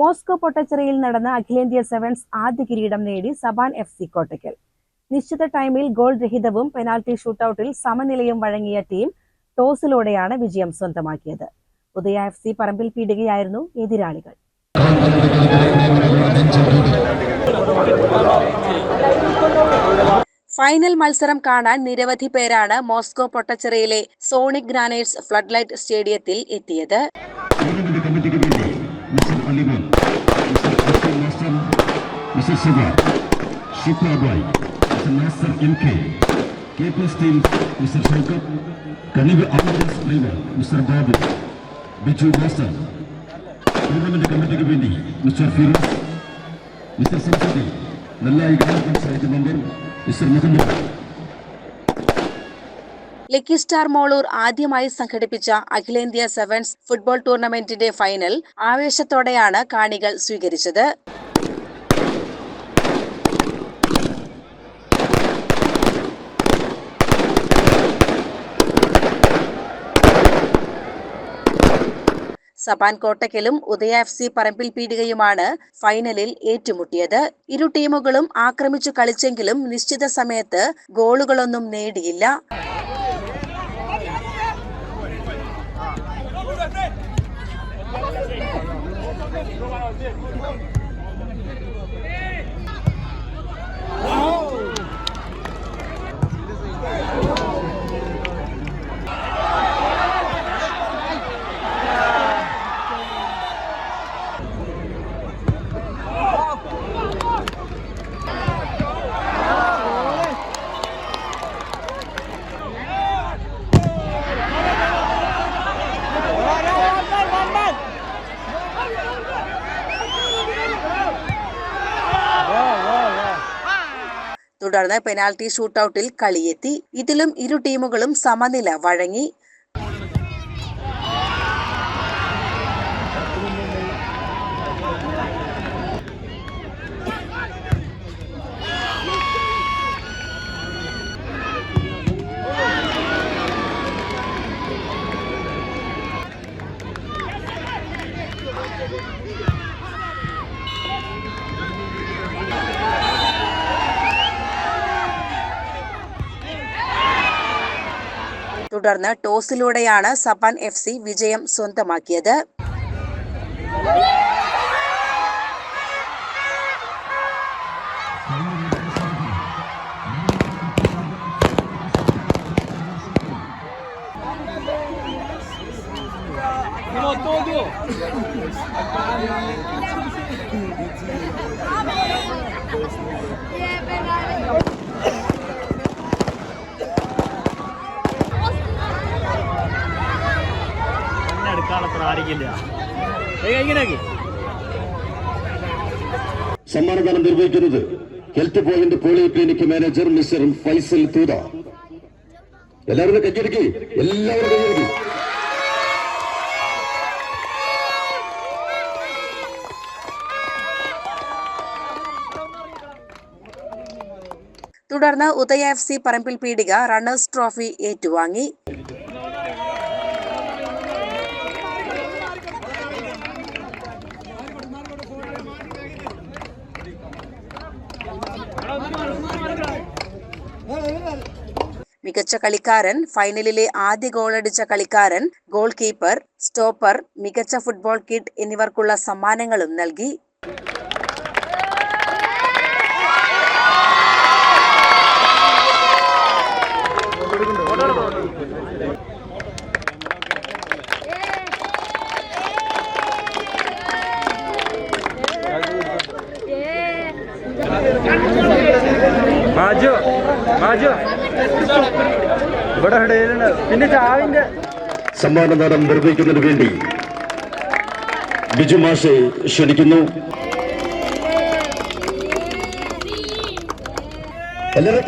Moscow പൊട്ടച്ചിറയിൽ നടന്ന അഖിലേന്ത്യാ sevens ആദ്യ കിരീടം നേടി സബാൻ എഫ് സി കോട്ടയ്ക്കൽ. നിശ്ചിത ടൈമിൽ ഗോൾ രഹിതവും പെനാൽറ്റി ഷൂട്ടൌട്ടിൽ സമനിലയും വഴങ്ങിയ ടീം ടോസിലൂടെയാണ് വിജയം സ്വന്തമാക്കിയത്. ഉദയ എഫ് സി പറമ്പിൽ പീടുകയായിരുന്നു എതിരാളികൾ. ഫൈനൽ മത്സരം കാണാൻ നിരവധി പേരാണ് മോസ്കോ പൊട്ടച്ചിറയിലെ സോണിക് ഗ്രാനൈറ്റ്സ് ഫ്ലഡ് ലൈറ്റ് സ്റ്റേഡിയത്തിൽ എത്തിയത്. Mr. Oliver, Mr. Asim Master, Mr. Sugar, Shukra Abai, Mr. Master MK, K plus team, Mr. Shankar, Kanib Amadis Driver, Mr. Babu, Biju Master, Tournament Committee Committee, Mr. Firuz, Mr. Samsudi, Nalla Iqbal Panchayat member, Mr. Muhammad, lucky star Molur ആദ്യമായി സംഘടിപ്പിച്ച അഖിലേന്ത്യാ sevens football ടൂർണമെന്റിന്റെ final ആവേശത്തോടെയാണ് കാണികൾ സ്വീകരിച്ചത്. സപാൻ കോട്ടയ്ക്കലും ഉദയ F C പറമ്പിൽ പീടികയുമാണ് ഫൈനലിൽ ഏറ്റുമുട്ടിയത്. ഇരു ടീമുകളും ആക്രമിച്ചു കളിച്ചെങ്കിലും നിശ്ചിത സമയത്ത് ഗോളുകളൊന്നും നേടിയില്ല. Vamos lá, തുടർന്ന് പെനാൽറ്റി ഷൂട്ടൌട്ടിൽ കളിയെത്തി. ഇതിലും ഇരു ടീമുകളും സമനില വഴങ്ങി. തുടർന്ന് ടോസിലൂടെയാണ് സബാൻ എഫ് സി വിജയം സ്വന്തമാക്കിയത്. എന്നെ സമ്മാനദാനം നിർവഹിക്കുന്നത് health point polio clinic manager mister Faisal Thootha. എല്ലാവരും കൈയടിക്ക് എല്ലാവരും തുടർന്ന് Udaya F C Parambil Peedika runners trophy ഏറ്റുവാങ്ങി. മികച്ച കളിക്കാരൻ ഫൈനലിലെ ആദ്യ ഗോളടിച്ച കളിക്കാരൻ ഗോൾ കീപ്പർ സ്റ്റോപ്പർ മികച്ച ഫുട്ബോൾ കിറ്റ് എന്നിവർക്കുള്ള സമ്മാനങ്ങളും നൽകി. മാജു മാജു ഇവിടെ പിന്നെ ചാവിന്റെ സമ്മാനദാനം നിർവഹിക്കുന്നതിന് വേണ്ടി ബിജു മാഷെ ക്ഷണിക്കുന്നു. എല്ലാവരും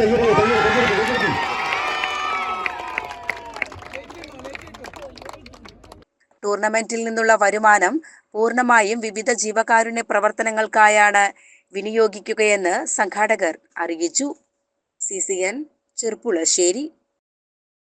ടൂർണമെന്റിൽ നിന്നുള്ള വരുമാനം പൂർണമായും വിവിധ ജീവകാരുണ്യ പ്രവർത്തനങ്ങൾക്കായാണ് വിനിയോഗിക്കുകയെന്ന് സംഘാടകർ അറിയിച്ചു. C C N Cherpulassery